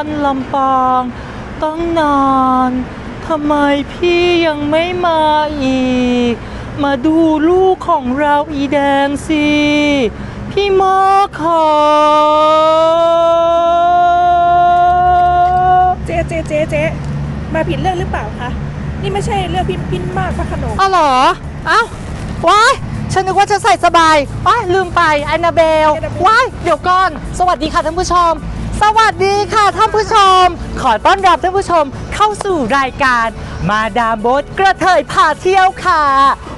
เซนทรันลำปางตั้งนานทำไมพี่ยังไม่มาอีก มาดูลูกของเราอีแดงสิ พี่มอค่ะเจ๊เจ๊เจ๊เจ๊มาผิดเรื่องหรือเปล่าคะ นี่ไม่ใช่เรื่องพินพินมากพระโขนงอ้าวเหรอ เอ้าว้ายฉันนึกว่าจะใส่สบายว้ายลืมไปแอนนาเบลว้ายเดี๋ยวก่อน สวัสดีค่ะท่านผู้ชม สวัสดีค่ะท่านผู้ชม ขอต้อนรับท่านผู้ชมเข้าสู่รายการมาดามโบทกระเทยพาเที่ยวค่ะ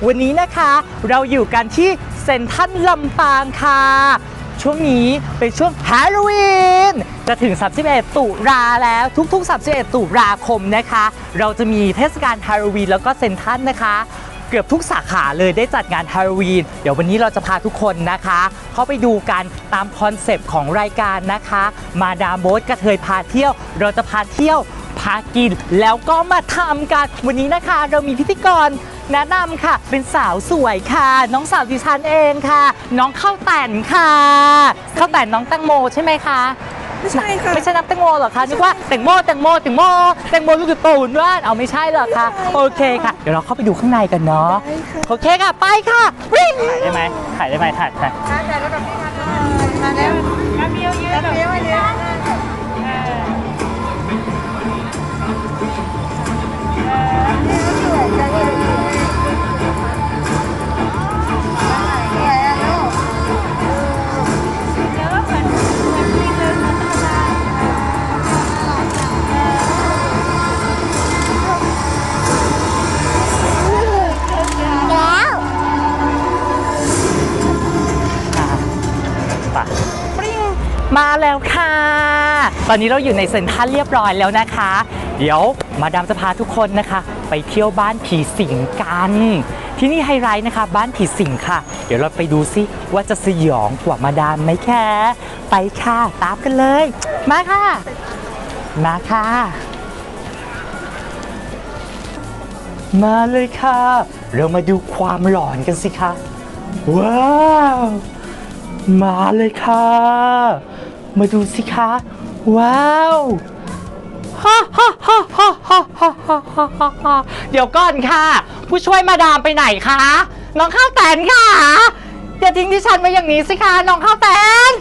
วันนี้นะคะเราอยู่กันที่เซนทันลำปางค่ะ ช่วงนี้เป็นช่วงฮาโลวีนจะถึง 31 ตุลาแล้วทุกๆ 31 ตุลาคมนะคะ เราจะมีเทศกาลฮาโลวีนแล้วก็เซนทันนะคะ เกือบทุกสาขาเลยได้จัดงานฮาโลวีนเดี๋ยววันนี้เราจะพาทุกคนนะคะ เข้าไปดูกันตามคอนเซปต์ของรายการนะคะ มาดามโบ๊ทกระเทยพาเที่ยว เราจะพาเที่ยวพากินแล้วก็มาทำกันวันนี้นะคะ เรามีพิธีกรแนะนำค่ะ เป็นสาวสวยค่ะ น้องสาวดิฉันเองค่ะ น้องข้าวแต่นค่ะข้าวแต่นน้องแตงโมใช่ไหมคะ ไม่ใช่ค่ะ ไม่ใช่น้ำแตงโมเหรอคะนึกว่าแตงโมแตงโมแตงโมแตงโมลูกกระตูนว่าเอาไม่ใช่เหรอคะโอเคค่ะ เดี๋ยวเราเข้าไปดูข้างในกันเนาะได้ค่ะโอเคค่ะไปค่ะวิ่ง ถ่ายได้ไหมถ่ายได้ไหมถ่ายถ่ายไป อนนี้เราอยู่ในเซ็นทรัลเรียบร้อยแล้วนะคะ เดี๋ยวมาดามจะพาทุกคนนะคะ ไปเที่ยวบ้านผีสิงกัน ที่นี่ไฮไลท์นะคะ บ้านผีสิงค่ะ เดี๋ยวเราไปดูซิว่าจะสยองกว่ามาดามไหมแค่ไปค่ะตามกันเลย มาค่ะ มาค่ะ มาเลยค่ะ เรามาดูความหลอนกันสิคะว้าว มาเลยค่ะ มาดูสิคะ ว้าวเดี๋ยวก่อนค่ะ ผู้ช่วยมาดามไปไหนคะน้องข้าวแตนค่ะอย่าทิ้งที่ฉันไว้อย่างนี้สิคะน้องข้าวแตน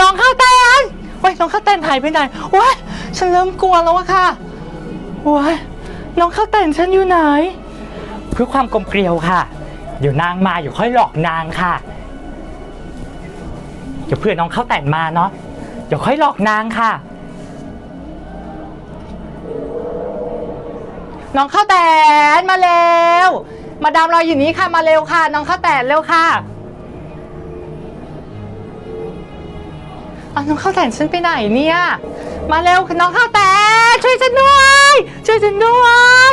น้องข้าวแตนโอ้ยน้องข้าวแตนหายไปไหนโอ้ยฉันเริ่มกลัวแล้วค่ะโอ้ยน้องข้าวแตนฉันอยู่ไหน เพื่อความกลมเกลียวค่ะ เดี๋ยวนางมาอยู่ค่อยหลอกนางค่ะ เดี๋ยวเพื่อน้องข้าวแตนมาเนาะ เดี๋ยวค่อยหลอกนางค่ะ น้องข้าวแตนมาเร็ว มาดามรออยู่นี้ค่ะมาเร็วค่ะ น้องข้าวแตนเร็วค่ะเอาน้องข้าวแตนฉันไปไหนเนี่ย มาเร็วน้องข้าวแตนช่วยฉันด้วย ช่วยฉันด้วย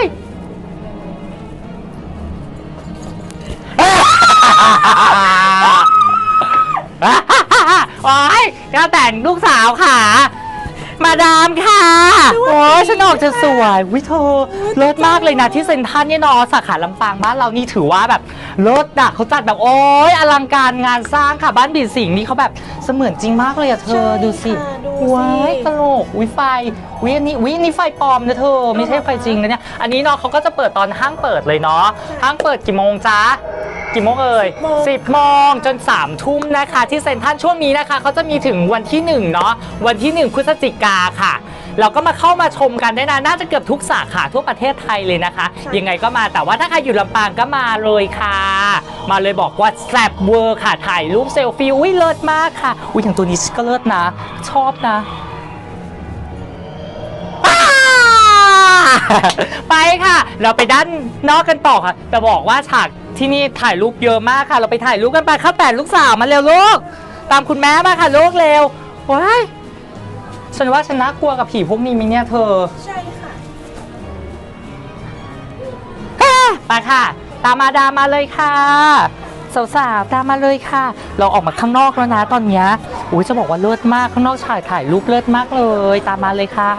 โอ้ยข้าวแต่งลูกสาวค่ะ มาดามค่ะ โอ้ยฉันออกจะสวยวิเธอเลิศมากเลยนะที่เซ็นทรัลเนี่ยเนอะสาขาลำปางบ้านเรานี่ถือว่าแบบเลิศอะเขาจัดแบบโอ้ยอลังการงานสร้างค่ะบ้านบีสิงห์นี่เขาแบบเสมือนจริงมากเลยอะเธอใช่ดูสิค่ะ ดูสิว้ายตลกวิไฟวิอันนี้วิอันนี้ไฟปลอมนะเธอไม่ใช่ไฟจริงนะเนี่ยอันนี้เนาะเขาก็จะเปิดตอนห้างเปิดเลยเนาะห้างเปิดกี่โมงจ๊ะกี่โมงเอ่ยโมงสิบโมงจน3ามทุ่มนะคะ ที่เซ็นทรัลช่วงนี้นะคะเขาจะมีถึงวันที่1เนาะวันที่ 1 พฤศจิกาค่ะ เราก็มาเข้ามาชมกันได้นะ น่าจะเกือบทุกสาขาทั่วประเทศไทยเลยนะคะ ยังไงก็มาแต่ว่าถ้าใครอยู่ลำปางก็มาเลยค่ะ มาเลยบอกว่าแซบเวอร์ค่ะถ่ายรูปเซลฟี่อุ้ยเลิศมากค่ะ อุ้ยอย่างตัวนี้ก็เลิศนะ ชอบนะอ่าไปค่ะ เราไปด้านนอกกันต่อค่ะ แต่บอกว่าฉากที่นี่ถ่ายรูปเยอะมากค่ะ เราไปถ่ายรูปกันไปข้าวแต่ลูกสาวมาเร็วลูก ตามคุณแม่มาค่ะลูกเร็วว้าย ฉันว่าฉันน่ากลัวกับผีพวกนี้มิเนี่ยเธอ ใช่ค่ะไปค่ะ ตามมาดามมาเลยค่ะสาวๆตามมาเลยค่ะ เราออกมาข้างนอกแล้วนะตอนเนี้ยอุ้ยจะบอกว่าเลิศมากข้างนอกฉากถ่ายรูปเลิศมากเลย ตามมาเลยค่ะ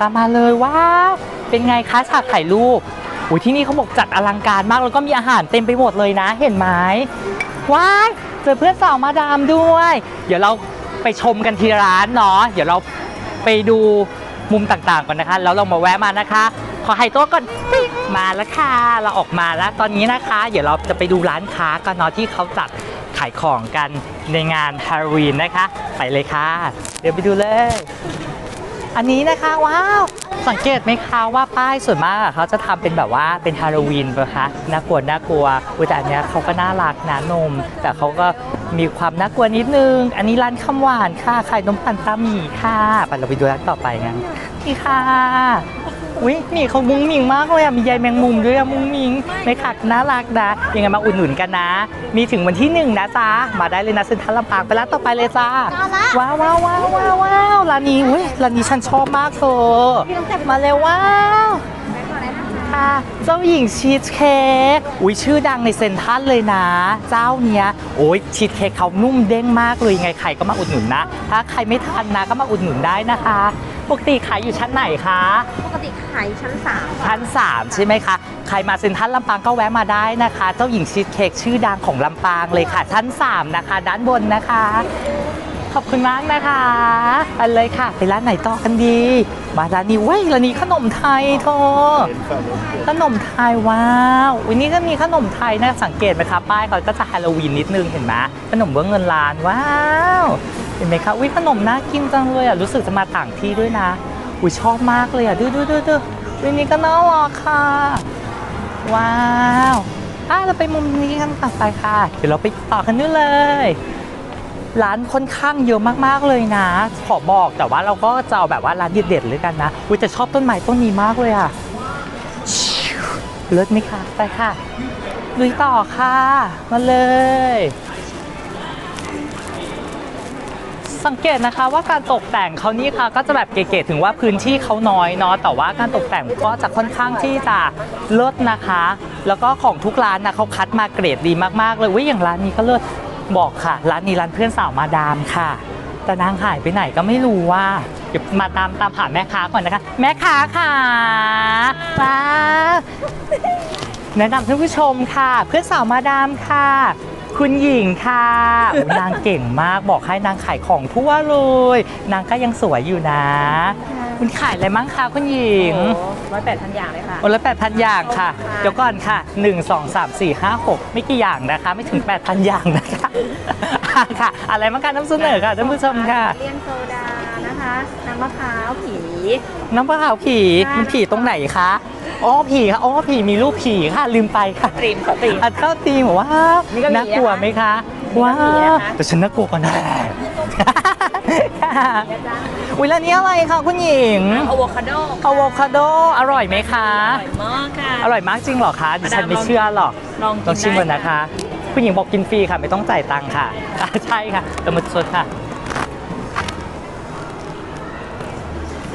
ตามมาเลยว้าวเป็นไงคะฉากถ่ายรูปอุ้ยที่นี่เขาบอกจัดอลังการมากแล้วก็มีอาหารเต็มไปหมดเลยนะ เห็นไหมว้ายเจอเพื่อนสาวมาดามด้วย เดี๋ยวเรา ไปชมกันที่ร้านเนาะเดี๋ยวเราไปดูมุมต่างๆก่อนนะคะ แล้วเรามาแวะมานะคะ ขอหายตัวก่อนปิ๊งมาแล้วค่ะ เราออกมาแล้วตอนนี้นะคะ เดี๋ยวเราจะไปดูร้านค้ากันเนาะที่เขาจัดขายของกันในงานฮาโลวีนนะคะ ไปเลยค่ะ เดี๋ยวไปดูเลย อันนี้นะคะว้าวสังเกตไหมคะว่าป้ายส่วนมากเขาจะทำเป็นแบบว่าเป็นฮาโลวีนนะคะน่ากลัวน่ากลัวแต่อันเนี้ยเขาก็น่ารักนะนม แต่เขาก็ มีความน่ากลัวนิดนึง อันนี้ร้านคำหวานค่ะขายนมปันตาหมี่ค่ะไปเราไปดูร้านต่อไปกันนี่ค่ะอุ้ยนี่เขามุ้งมิงมากเลยอะมีใยแมงมุมด้วยอะมุ้งมิงในขักน่ารักนะยังไงมาอุดหนุนกันนะ มีถึงวันที่หนึ่งนะจ๊ะมาได้เลยนะเซ็นทรัลลำปางไปร้านต่อไปเลยจ้าว้าวว้าวว้าวว้าวว้าวร้านนี้อุ้ยร้านนี้ฉันชอบมากเธอมาเลยว้าว ค่ะ เจ้าหญิงชีสเค้กอุ้ยชื่อดังในเซนทรัลเลยนะ เจ้าเนี้ยโอ้ยชีสเค้กเขานุ่มเด้งมากเลยยังไงใครก็มาอุดหนุนนะ ถ้าใครไม่ทันนะก็มาอุดหนุนได้นะคะ ปกติขายอยู่ชั้นไหนคะ ปกติขายชั้นสามชั้น3ใช่ไหมคะ ใครมาเซ็นทรัลลำปางก็แวะมาได้นะคะ เจ้าหญิงชีสเค้กชื่อดังของลำปางเลยค่ะ ชั้น3นะคะ ด้านบนนะคะ ขอบคุณมากนะคะไปเลยค่ะ ไปร้านไหนต่อกันดี มาร้านนี้เว้ยร้านนี้ขนมไทยเธอขนมไทยว้าววันนี้ก็มีขนมไทยนะสังเกตไหมคะป้ายเขาก็จะฮาโลวีนนิดนึงเห็นไหมขนมเบื้องเงินล้านว้าวเห็นไหมคะอุ้ยขนมน่ากินจังเลยอะรู้สึกจะมาต่างที่ด้วยนะอุ้ยชอบมากเลยอะดูดูดูดูวันนี้ก็น่ารักค่ะ ว้าวอะเราไปมุมนี้กันต่อไปค่ะ เดี๋ยวเราไปต่อกันนู่นเลย ร้านค่อนข้างเยอะมากๆเลยนะ ขอบอกแต่ว่าเราก็จะเอาแบบว่าร้านเด็ดๆเลยกันนะอุ้ยจะชอบต้นไม้ต้นนี้มากเลยอะเลิศไหมคะไปค่ะลุยต่อค่ะ มาเลย สังเกตนะคะว่าการตกแต่งเขานี่ค่ะ ก็จะแบบเก๋ๆถึงว่าพื้นที่เขาน้อยเนาะแต่ว่าการตกแต่งก็จะค่อนข้างที่จะเลิศนะคะ แล้วก็ของทุกร้านนะเขาคัดมาเกรดดีมากๆเลยว้ยอย่างร้านนี้ก็เลิศ บอกค่ะ ร้านนี้ร้านเพื่อนสาวมาดามค่ะ แต่นางหายไปไหนก็ไม่รู้ว่า เดี๋ยวมาตามตามหาแม่ค้าก่อนนะคะ แม่ค้าค่ะมาแนะนำท่านผู้ชมค่ะ เพื่อนสาวมาดามค่ะ คุณหญิงค่ะโอ้นางเก่งมากบอกให้นางขายของทั่วเลย นางก็ยังสวยอยู่นะคุ ณขายอะไรมั้งคะคุณหญิงร้อยแปดพันอย่างเลยค่ะโอ้ละแปดพันอย่างค่ะค่ะเดี๋ยวก่อนค่ะ1 2 3 4 5 6ไม่กี่อย่างนะคะ ไม่ถึง8,000อย่างนะคะอะค่ะ อะไรมั้งคะน้ำเสนอค่ะท่านผู้ชมค่ะเลียนโซดานะคะน้ำมะพร้าวผีน้ำปลาขาวผีค่ะมันผีตรงไหนคะอ๋อผีค่ะอ๋อผีมีรูปผีค่ะลืมไปค่ะตรีมเขาตรีมอัดเข้าตีมบอกว่านี่ก็มีน่ากลัวไหมคะนี่ก็ว้ามีวนะคะแต่ฉันน่ากลัวกว่านะ อุ้ยแล้วนี่อะไรคะคุณหญิงอะโวคาโดอะโวคาโดอร่อยไหมคะ อร่อยมากค่ะ อร่อยมากจริงเหรอคะดิฉันไม่เชื่อหรอกลองกินต้องชิมก่อนได้นะคะ คุณหญิงบอกกินฟรีค่ะ ไม่ต้องจ่ายตังค์ค่ะอะใช่ค่ะแต่มาสดค่ะ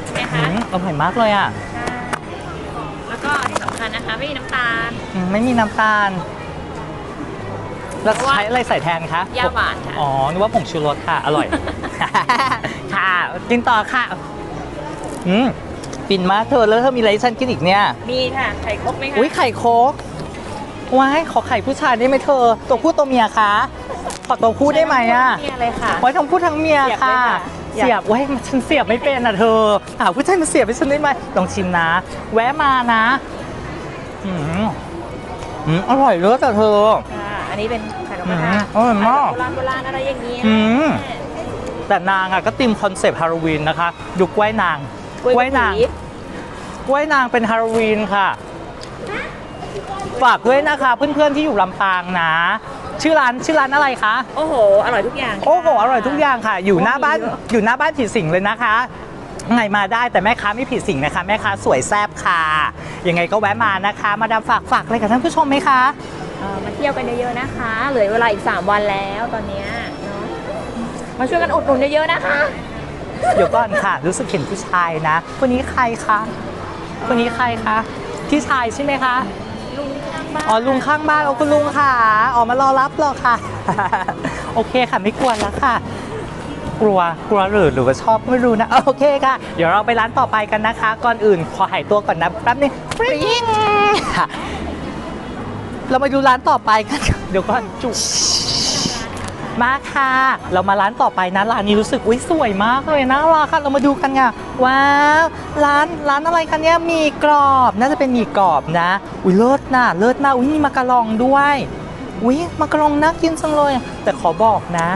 ใช่ไหมอืคะมอร่อยมากเลยอะ แล้วก็ที่สำคัญนะคะ ไม่มีน้ำตาลอืมไม่มีน้ำตาล แล้วใช้อะไรใส่แทนคะยาหวานค่ะ อ๋อ นึกว่าผงชูรสค่ะ อร่อย ค่ะ กินต่อค่ะ อืมปิ่นมากเธอแล้วเธอมีอะไรให้ฉันกินอีกเนี่ย มีค่ะ ไข่ครกไหมคะ อุ้ยไข่โคกว้ายขอไข่ผู้ชายได้ไหมเธอ ตัวผู้ตัวเมียคะ ขอตัวผู้ได้ไหมอะมีอะไรค่ะไว้ทั้งผู้ทั้งเมียเสียบค่ะเลยค่ะ เสียบไว้ยฉันเสียบไม่เป็นอะเธอหาผู้ชายมาเสียบให้ฉันได้ไหมลองชิมนะ แวะมานะ อืมอืมอร่อยเลิศอะเธอค่ะ อันนี้เป็นไข่นกอืกระมทะอร่อยมาก โบราณโบราณอะไรอย่างนี้อืม แต่นางอะก็ติมคอนเซปต์ฮาโลวีนนะคะ ดูกล้วยนางกล้วยนาง ผี กล้วยนางเป็นฮาโลวีนค่ะ ฝากด้วยนะคะ เพื่อนๆที่อยู่ลำปางนะ ชื่อร้านชื่อร้านอะไรคะ โอ้โห อร่อยทุกอย่างโอ้โหอร่อยทุกอย่างค่ะ อยู่หน้าบ้านเยอะอยู่หน้าบ้านผีสิงเลยนะคะไงมาได้แต่แม่ค้าไม่ผิดสิงนะคะ แม่ค้าสวยแซ่บค่ะยังไงก็แวะมานะคะ มาดามฝากฝากอะไรกับท่านผู้ชมไหมคะเอ่อ มาเที่ยวกันเยอะๆนะคะ เหลือเวลาอีก 3 วันแล้วตอนเนี้ยเนาะมาช่วยกันอุดหนุนเยอะๆนะคะเดี๋ยวก่อนค่ะ รู้สึกเห็นผู้ชายนะ คนนี้ใครคะคนนี้ใครคะพี่ชายใช่ไหมคะลุงข้างบ้านอ๋อลุงข้างบ้านเอาคุณลุงค่ะออกมารอรับเหรอค่ะ โอเคค่ะไม่กวนแล้วค่ะ กลัวกลัวหรือหรือว่าชอบไม่รู้นะโอเคค่ะ เดี๋ยวเราไปร้านต่อไปกันนะคะ ก่อนอื่นขอหายตัวก่อนนะแป๊บนึงปริ้งค่ะ เรามาดูร้านต่อไปกัน เดี๋ยวก่อนจุมาค่ะ เรามาร้านต่อไปนะร้านนี้รู้สึกอุ้ยสวยมากเลยน่ารักค่ะ เรามาดูกันค่ะว้าวร้านร้านอะไรคะเนี่ยมีกรอบน่าจะเป็นหมีกรอบนะ อุ้ยเลิศนะเลิศมากอุ้ยมีมากะลองด้วยอุ้ยมากะลองน่ากินจังเลย แต่ขอบอกนะ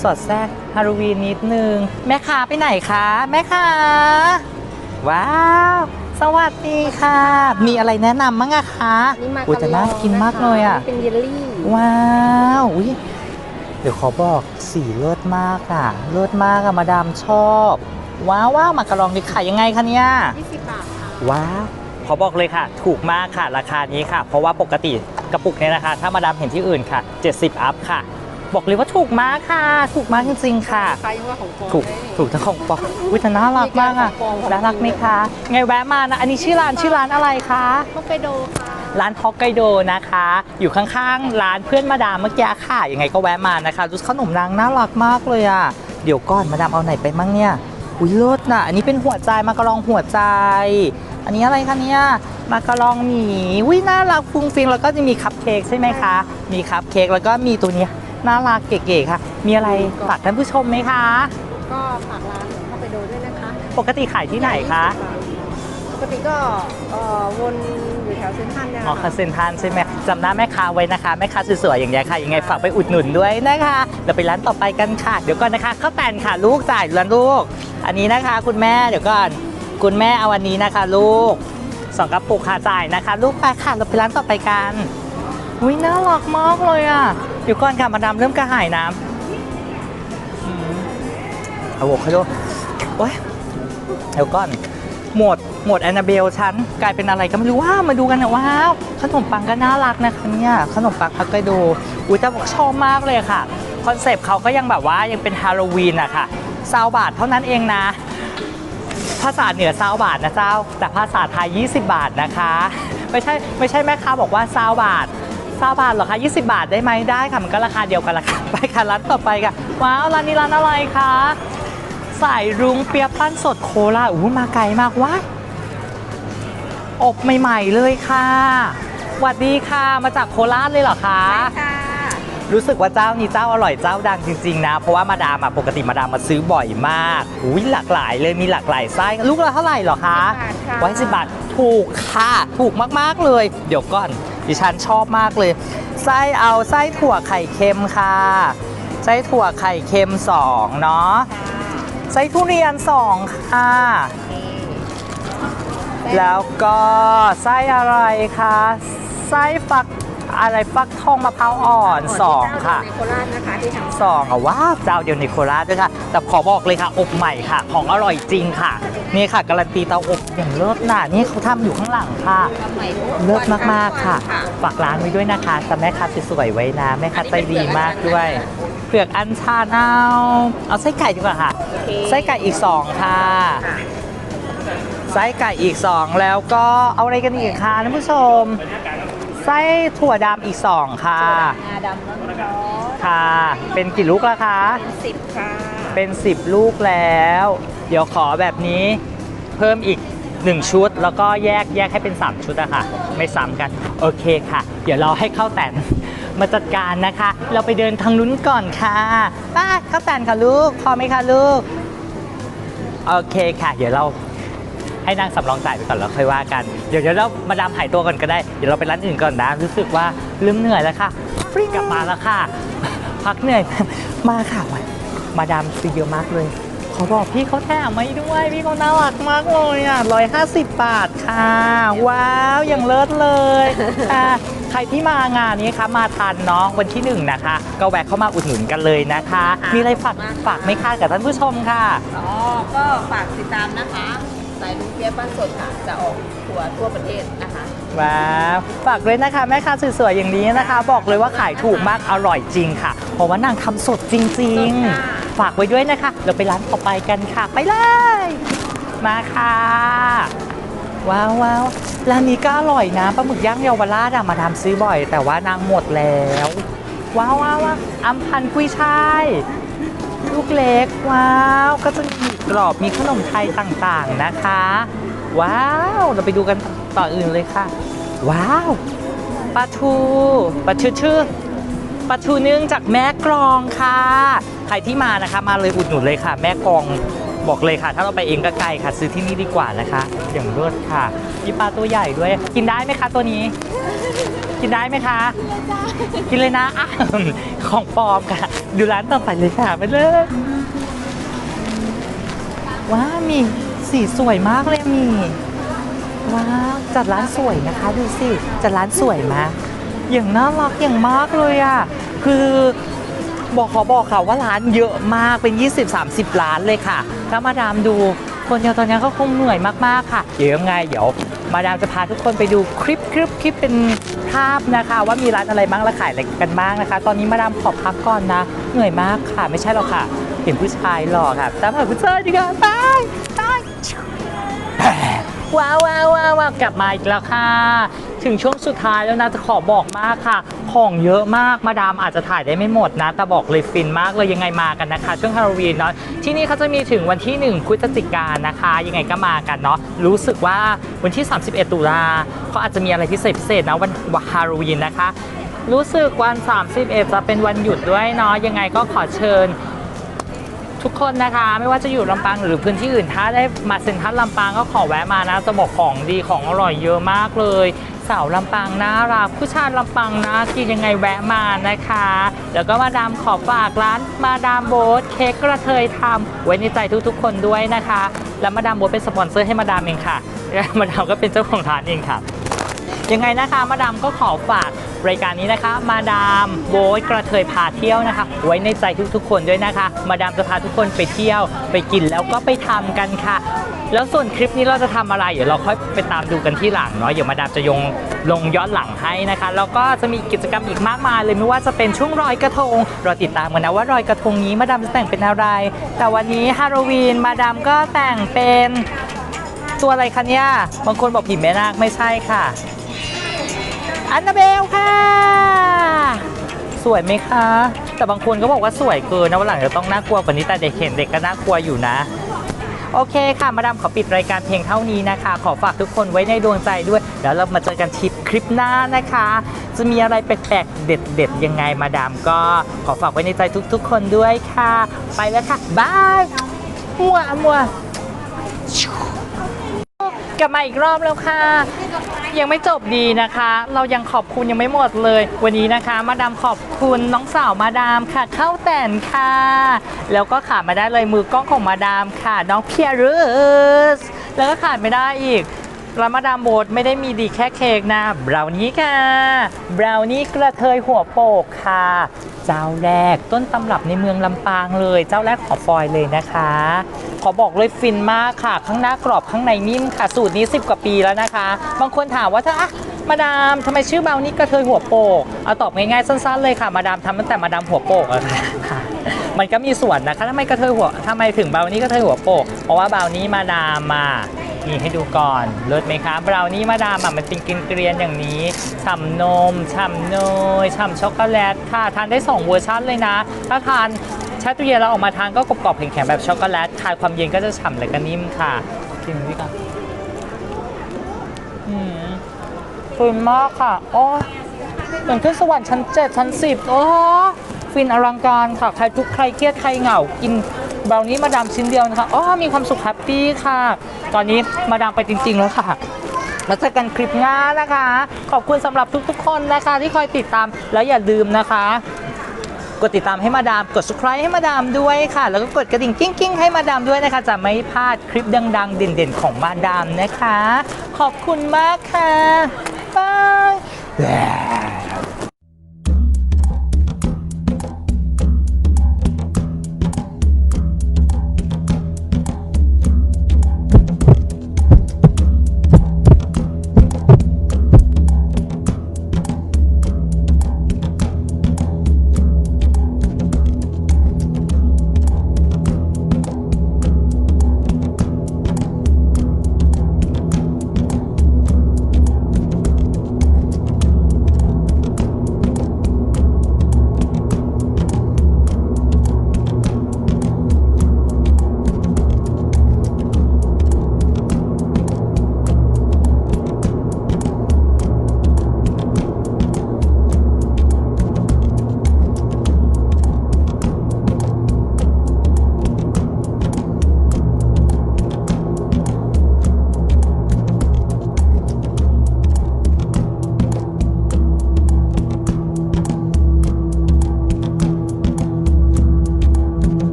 สอดแทรกฮาโลวีนนิดนึง แม่ค้าไปไหนคะ แม่ค้าว้าว สวัสดีค่ะ มีอะไรแนะนำมั้งอะคะนี่มาอุ้ยแต่น่ากินมากเลยอะเป็นเยลลี่ ว้าวอุ๊ยเดี๋ยวขอบอกสีเลิศมากอะเลิศมากอะมาดามชอบ ว้าวว้าวมากระลองนี่ขายยังไงคะเนี่ย20บาทค่ะว้าวขอบอกเลยค่ะ ถูกมากค่ะ ราคานี้ค่ะ เพราะว่าปกติกระปุกเนี่ยนะคะ ถ้ามาดามเห็นที่อื่นค่ะ 70 อัพค่ะ บอกเลยว่าถูกมากค่ะ ถูกมากจริงๆค่ะ ใครว่าของปลอมถูกถูกทั้งของปอกอุ้ยแต่น่ารักมากอะมีการของปลอมน่ารักไหมคะ ไงแวะมานะ อันนี้ชื่อร้านชื่อร้านอะไรคะ ฮอกไกโดค่ะ ร้านฮอกไกโดนะคะ อยู่ข้างๆ ร้านเพื่อนมาดามเมื่อกี้ค่ะ ยังไงก็แวะมานะคะดูขนมนางน่ารักมากเลยอะ เดี๋ยวก่อนมาดามเอาไหนไปมั่งเนี่ยอุ้ยเลิศน่ะ อันนี้เป็นหัวใจมากระลองหัวใจ อันนี้อะไรคะเนี่ยมากระลองหมีอุ้ยน่ารักฟุ้งฟิงแล้วก็จะมีคัพเค้กใช่ไหมคะ มีคัพเค้กแล้วก็มีตัวเนี้ย น่ารักเก๋ๆค่ะ มีอะไรฝากท่านผู้ชมไหมคะ ก็ฝากร้านฮอกไกโดด้วยนะคะปกติขายที่ไหนคะปกติก็เอ่อวนอยู่แถวเซ็นทรัลเนี่ยอ๋อคาเซนทานใช่ไหมจำหน้าแม่ค้าไว้นะคะ แม่ค้าสวยๆอย่างเงี้ยค่ะ ยังไงฝากไปอุดหนุนด้วยนะคะ เราไปร้านต่อไปกันค่ะ เดี๋ยวก่อนนะคะข้าวแตนค่ะลูกจ่ายร้านลูก อันนี้นะคะ คุณแม่เดี๋ยวก่อน คุณแม่เอาวันนี้นะคะ ลูกสองกระปุกค่ะจ่ายนะคะ ลูกไปค่ะเราไปร้านต่อไปกันอุ้ยน่ารักมากเลยอะ เดี๋ยวก่อนค่ะมาดามเริ่มกระหายน้ำอืมอะโวคาโดโอ้ยเดี๋ยวก่อน หมดหมดแอนนาเบลฉันกลายเป็นอะไรก็ไม่รู้ว่ามาดูกันนะว้าวขนมปังก็น่ารักนะคะเนี่ยขนมปังฮอกไกโดอุ้ยแต่บอกชอบมากเลยค่ะ คอนเซปต์เขาก็ยังแบบว่ายังเป็นฮาโลวีนอะค่ะซาวบาทเท่านั้นเองนะ ภาษาเหนือซาวบาทนะเจ้า แต่ภาษาไทย 20 บาทนะคะ ไม่ใช่ไม่ใช่แม่ค้าบอกว่าซาวบาท ซาวบาทเหรอคะ20 บาทได้ไหมได้ค่ะ มันก็ราคาเดียวกันละค่ะไปค่ะร้านต่อไปค่ะ ว้าว ร้านนี้ร้านอะไรคะสายรุ้งเปียกปั้นสดโคราชอู้มาไกลมากว้ายอบใหม่ๆเลยค่ะสวัสดีค่ะ มาจากโคราชเลยเหรอคะค่ะรู้สึกว่าเจ้านี้เจ้าอร่อยเจ้าดังจริงๆนะ เพราะว่ามาดามอะปกติมาดามมาซื้อบ่อยมากอุ้ยหลากหลายเลยมีหลากหลายไส้ลูกละเท่าไหร่เหรอคะ10บาทค่ะร้อยสิบบาทถูกค่ะ ถูกมากๆเลย เดี๋ยวก่อน ดิฉันชอบมากเลย ไส้เอาไส้ถั่วไข่เค็มค่ะ ไส้ถั่วไข่เค็มสองเนาะไส้ทุเรียนสองค่ะ แล้วก็ไส้อะไรคะ ไส้ฟัก อะไรฟักทองมะพร้าวอ่อนสองค่ะในโคราชนะคะที่ทำสองอะว้าวเจ้าเดียวในโคราชด้วยค่ะ แต่ขอบอกเลยค่ะ อบใหม่ค่ะ ของอร่อยจริงค่ะ นี่ค่ะการันตีเตาอบอย่างเลิศน่ะนี่เขาทำอยู่ข้างหลังค่ะใหม่ทุกวันเลิศมากๆค่ะค่ะ ฝากร้านไว้ด้วยนะคะแต่แม่ค้าสวยๆไว้นะแม่ค้าใจดีมากด้วยเผือกอันชันเอาเอาไส้ไก่ดีกว่าค่ะไส้ไก่อีกสองค่ะค่ะไส้ไก่อีก 2 แล้วก็เอาอะไรกันอีกคะท่านผู้ชม ไส้ถั่วดำอีก 2 ค่ะ งาดำร้อนค่ะ เป็นกี่ลูกละคะสิบค่ะเป็น 10 ลูกแล้ว เดี๋ยวขอแบบนี้เพิ่มอีก 1 ชุด แล้วก็แยกแยกให้เป็น 3 ชุดอะค่ะ ไม่ซ้ำกัน โอเคค่ะ เดี๋ยวเราให้ข้าวแตนมาจัดการนะคะ เราไปเดินทางนู้นก่อนค่ะไป้าข้าวแตนค่ะลูก พอไหมคะลูก โอเคค่ะ เดี๋ยวเรา ให้นางสำรองจ่ายไปก่อนแล้วค่อยว่ากัน เดี๋ยวเดี๋ยวเรามาดามหายตัวก่อนก็ได้ เดี๋ยวเราไปร้านอื่นก่อนนะ รู้สึกว่าเริ่มเหนื่อยแล้วค่ะฟรีกลับมาแล้วค่ะ พักเหนื่อย มาค่ะมามาดามซื้อเยอะมากเลยขอบอกพี่เขาแถมมาด้วยพี่เขาน่ารักมากเลยอะร้อยห้าสิบบาทค่ะ ว้าวอย่างเลิศเลยค่ะใครที่มางานนี้คะมาทันเนาะวันที่หนึ่งนะคะ ก็แวะเข้ามาอุดหนุนกันเลยนะคะ มีอะไรฝากฝากไหมคะกับท่านผู้ชมค่ะอ๋อก็ฝากติดตามนะคะ สายลุงเปียกบ้านสดค่ะ จะออกทัวร์ทั่วประเทศนะคะ ว้าวฝากเลยนะคะ แม่ค้าสวยๆอย่างนี้นะคะ บอกเลยว่าขายถูกมากอร่อยจริงค่ะ เพราะว่านางทำสดจริง สดค่ะ ๆ ฝากไว้ด้วยนะคะ เราไปร้านต่อไปกันค่ะ ไปเลย มาค่ะ ว้าวว้าวร้านนี้ก็อร่อยนะปลาหมึกย่างเยาวราชอะมาทำซื้อบ่อย แต่ว่านางหมดแล้ว ว้าวว้าวว้าวอัมพันธ์กุยช่าย ลูกเล็กว้าว ก็จะมี กรอบมีขนมไทยต่างๆนะคะ ว้าว เราไปดูกันต่ออื่นเลยค่ะ ว้าวปลาทูปลาชื่อชื่อปลาทูนึ่งจากแม่กลองค่ะ ใครที่มานะคะ มาเลยอุดหนุนเลยค่ะ แม่กลองบอกเลยค่ะ ถ้าเราไปเองก็ไกลค่ะ ซื้อที่นี่ดีกว่านะคะ อย่างเลิศค่ะมีปลาตัวใหญ่ด้วย กินได้ไหมคะตัวนี้ กินได้ไหมคะ กินเลยนะ ของปลอมค่ะ ดูร้านต่อไปเลยค่ะไปเลย ว้ามีสีสวยมากเลยมีว้าวจัดร้านสวยนะคะดูสิจัดร้านสวยมาอย่างน่ารักอย่างมากเลยอะคือบอกขอบอกค่ะว่าร้านเยอะมากเป็น 20-30ล้านเลยค่ะถ้ามาดามดู คนเดียวตอนนี้ก็คงเหนื่อยมากๆค่ะ เดี๋ยวยังไงเดี๋ยวมาดามจะพาทุกคนไปดูคลิปคลิปคลิปเป็นภาพนะคะ ว่ามีร้านอะไรบ้างและขายอะไรกันบ้างนะคะ ตอนนี้มาดามขอพักก่อนนะ เหนื่อยมากค่ะ ไม่ใช่หรอกค่ะ เห็นผู้ชายหล่อค่ะตามหาผู้ชายดีกว่าไปไปว้าวว้าวว้าวว้าวกลับมาอีกแล้วค่ะ ถึงช่วงสุดท้ายแล้วนะจะขอบอกมากค่ะ ของเยอะมากมาดามอาจจะถ่ายได้ไม่หมดนะ แต่บอกเลยฟินมากเลยยังไงมากันนะคะ ช่วงฮาโลวีนเนาะ ที่นี่เขาจะมีถึงวันที่ 1พฤศจิกายนนะคะ ยังไงก็มากันเนาะรู้สึกว่าวันที่ 31 ตุลาเขาอาจจะมีอะไรพิเศษพิเศษนะวันวฮาโลวีนนะคะ รู้สึกวัน 31 จะเป็นวันหยุดด้วยเนาะยังไงก็ขอเชิญทุกคนนะคะไม่ว่าจะอยู่ลำปางหรือพื้นที่อื่นถ้าได้มาเซ็นทรัลลำปางก็ขอแวะมานะจะบอกของดีของอร่อยเยอะมากเลย สาวลำปางน่ารักผู้ชายลำปางนะกินยังไงแวะมานะคะ แล้วก็มาดามขอฝากร้านมาดามโบ๊ทเค้กกระเทยทำไว้ในใจทุกๆ คนด้วยนะคะ แล้วมาดามโบ๊ทเป็นสปอนเซอร์ให้มาดามเองค่ะและมาดามก็เป็นเจ้าของร้านเองค่ะยังไงนะคะมาดามก็ขอฝาก รายการนี้นะคะ มาดามโบ๊ทกระเทยพาเที่ยวนะคะ ไว้ในใจทุกๆ คนด้วยนะคะ มาดามจะพาทุกคนไปเที่ยว ไปกินแล้วก็ไปทำกันค่ะ แล้วส่วนคลิปนี้เราจะทำอะไรเดี๋ยวเราค่อยไปตามดูกันที่หลังเนาะเดี๋ยวมาดามจะยงลงย้อนหลังให้นะคะ แล้วก็จะมีกิจกรรมอีกมากมายเลยไม่ว่าจะเป็นช่วงรอยกระทงรอติดตามกันนะว่ารอยกระทงนี้มาดามจะแต่งเป็นอะไร แต่วันนี้ฮาโลวีนมาดามก็แต่งเป็นตัวอะไรคะเนี่ยบางคนบอกผีแม่นาคไม่ใช่ค่ะ อันนาเบลค่ะ สวยไหมคะ แต่บางคนก็บอกว่าสวยเกินนะวันหลังจะต้องน่ากลัวกว่านี้แต่เด็กเห็นเด็กก็น่ากลัวอยู่นะโอเคค่ะ มาดามขอปิดรายการเพียงเท่านี้นะคะ ขอฝากทุกคนไว้ในดวงใจด้วย แล้วเรามาเจอกันทิปคลิปหน้านะคะ จะมีอะไรแปลกๆ เด็ดๆ ยังไงมาดามก็ขอฝากไว้ในใจทุกๆ คนด้วยค่ะ ไปแล้วค่ะ บายมัวมัวกลับมาอีกรอบแล้วค่ะ ยังไม่จบดีนะคะ เรายังขอบคุณยังไม่หมดเลย วันนี้นะคะ มาดามขอบคุณน้องสาวมาดามค่ะเข้าแต่นค่ะ แล้วก็ขาดไม่ได้เลยมือกล้องของมาดามค่ะ น้องเพียรุสแล้วก็ขาดไม่ได้อีกรามาดามโบดไม่ได้มีดีแค่เค้กนะบราวนี่ค่ะบราวนี่กระเทยหัวโปกค่ะ เจ้าแรกต้นตำรับในเมืองลำปางเลย เจ้าแรกขอฟอยเลยนะคะ ขอบอกเลยฟินมากค่ะ ข้างหน้ากรอบข้างในนิ่มค่ะ สูตรนี้ 10 กว่าปีแล้วนะคะ บางคนถามว่าถ้าอะมาดามทำไมชื่อบราวนี่กระเทยหัวโปกเอาตอบง่ายๆสั้น ๆ เลยค่ะ มาดามทำตั้งแต่มาดามหัวโปกอะค่ะมันก็มีส่วนนะคะทำไมกระเทยหัวทำไมถึงเบานี่กระเทยหัวโปกเพราะว่าเบานี่มาดามมา นี่ให้ดูก่อนเลิศไหมคะบราวนี่มาดามอะมันเป็นกินเกรียนอย่างนี้ฉ่ำนมฉ่ำเนยฉ่ำช็อกโกแลตค่ะ ทานได้ 2 เวอร์ชันเลยนะ ถ้าทานแช่ตู้เย็นแล้วออกมาทานก็กรอบๆแข็งๆแบบช็อกโกแลตทานความเย็นก็จะฉ่ำและก็นิ่มค่ะกินนี่ก่อนอืมฟินมากค่ะโอ้เหมือนขึ้นสวรรค์ชั้น7ชั้น10โอ้ฟินอลังการค่ะ ใครทุกใครเครียดใครเหงากิน บราวนี้มาดามชิ้นเดียวนะคะอ๋อมีความสุขแฮปปี้ค่ะ ตอนนี้มาดามไปจริง ๆ แล้วค่ะมาเจอกันคลิปหน้านะคะ ขอบคุณสำหรับทุกๆ คนนะคะ ที่คอยติดตามแล้วอย่าลืมนะคะ กดติดตามให้มาดาม กด subscribe ให้มาดามด้วยค่ะ แล้วก็กดกระดิ่งกิ้งๆให้มาดามด้วยนะคะ จะไม่พลาดคลิปดัง ๆ เด่นๆ ของมาดามนะคะ ขอบคุณมากค่ะบาย